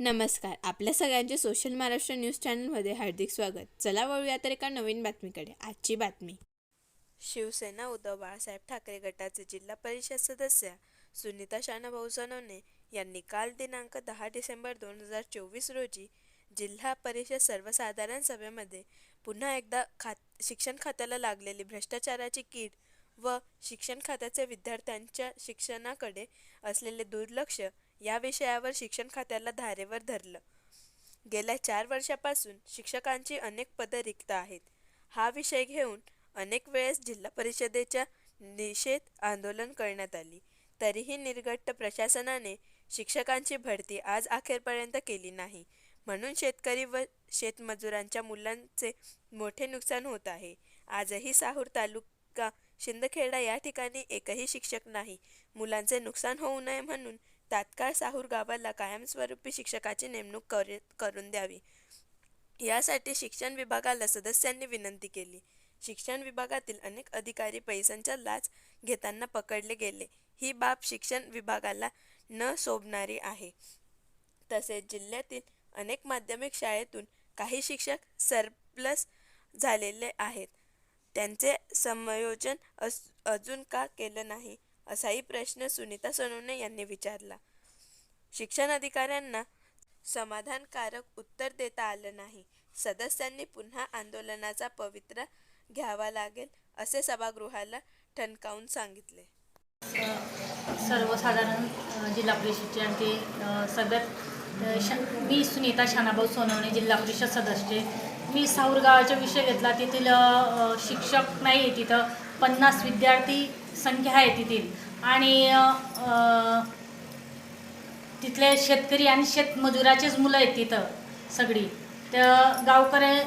नमस्कार. आपल्या सगळ्यांचे सोशल महाराष्ट्र न्यूज चॅनलमध्ये हार्दिक स्वागत. चला वळूया तर एका नवीन बातमीकडे. आजची बातमी. शिवसेना उद्धव बाळासाहेब ठाकरे गटाचे जिल्हा परिषद सदस्य सुनीता शानाभाऊ सोनवणे यांनी काल दिनांक दहा डिसेंबर दोन हजार चोवीस रोजी जिल्हा परिषद सर्वसाधारण सभेमध्ये पुन्हा एकदा खात शिक्षण खात्याला लागलेली भ्रष्टाचाराची कीड व शिक्षण खात्याचे विद्यार्थ्यांच्या शिक्षणाकडे असलेले दुर्लक्ष या विषयावर शिक्षण खात्याला धारेवर धरलं. गेल्या चार वर्षापासून शिक्षकांची अनेक पदं रिक्त आहेत. हा विषय घेऊन अनेक वेळेस जिल्हा परिषदेच्या निषेध आंदोलन करण्यात आली. तरीही निर्घट्ट प्रशासनाने शिक्षकांची भरती आज अखेरपर्यंत केली नाही. म्हणून शेतकरी व शेतमजुरांच्या मुलांचे मोठे नुकसान होत आहे. आजही साहूर तालुका शिंदखेडा या ठिकाणी एकही शिक्षक नाही. मुलांचे नुकसान होऊ नये म्हणून तात्काळ साहूर गावाला कायमस्वरूपी शिक्षकाची नेमणूक कर करून द्यावी. यासाठी शिक्षण विभागाला सदस्यांनी विनंती केली. शिक्षण विभागातील अनेक अधिकारी पैशांच्या लाच घेताना पकडले गेले. ही बाब शिक्षण विभागाला न शोभणारी आहे. तसेच जिल्ह्यातील अनेक माध्यमिक शाळेतून काही शिक्षक सरप्लस झालेले आहेत. त्यांचे समायोजन अस अजून का केलं नाही? असाही प्रश्न सुनीता सोनवणे यांनी विचारला. शिक्षण अधिकाऱ्यांना समाधानकारक उत्तर देता आलं नाही. सदस्यांनी पुन्हा आंदोलनाचा पवित्रा घ्यावा लागेल असे सभागृहाला ठणकावून सांगितले. सर्वसाधारण जिल्हा परिषदचे आणखी सगळ्यात मी सुनीता शानाभाऊ सोनवणे जिल्हा परिषद सदस्य. मी साऊर गावाचा विषय घेतला. तेथील शिक्षक नाही आहे तिथं. पन्नास विद्यार्थी संख्या आहे तेथील. आणि तिथले शेतकरी आणि शेतमजुराचेच मुलं आहेत तिथं सगळी. तर गावकरी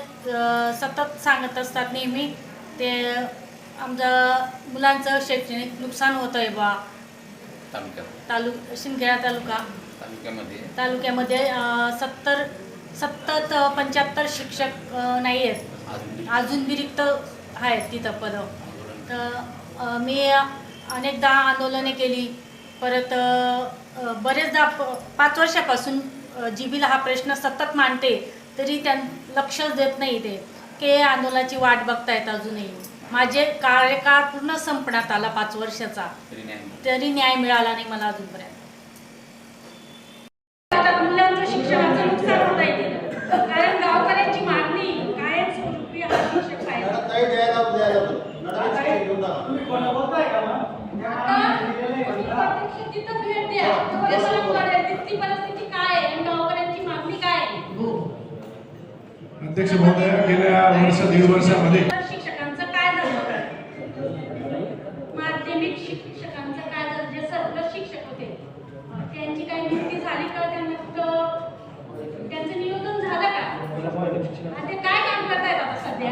सतत सांगत असतात नेहमी ते आमचं मुलांचं शैक्षणिक नुकसान होतं आहे बा. तालुक्यात. तालुक शिंदखेडा तालुका. तालुक्यामध्ये. तालुक्यामध्ये सत्तर सत्तर पंच्याहत्तर शिक्षक नाही आहेत. अजून रिक्त आहेत तिथं पदं. तर मी अनेकदा आंदोलने केली. परत बरेचदा प- पाच वर्षापासून जी बीला हा प्रश्न सतत मांडते तरी त्यां लक्षच देत नाही ते. के आंदोलनाची वाट बघतायत अजूनही. माझे कार्यकाळ पूर्ण संपण्यात आला पाच वर्षाचा. तरी न्याय मिळाला नाही मला अजूनपर्यंत. अध्यक्ष महोदय गेल्या वर्ष दीड वर्षामध्ये तर शिक्षकांचं काय झालं माध्यमिक शिक्षकांचं काय झालं जे सर्व शिक्षक होते त्यांची काही नियुक्ती झाली का त्यांना कुठं त्यांचं नियोजन झालं का आणि ते काय काम करतायत आता सध्या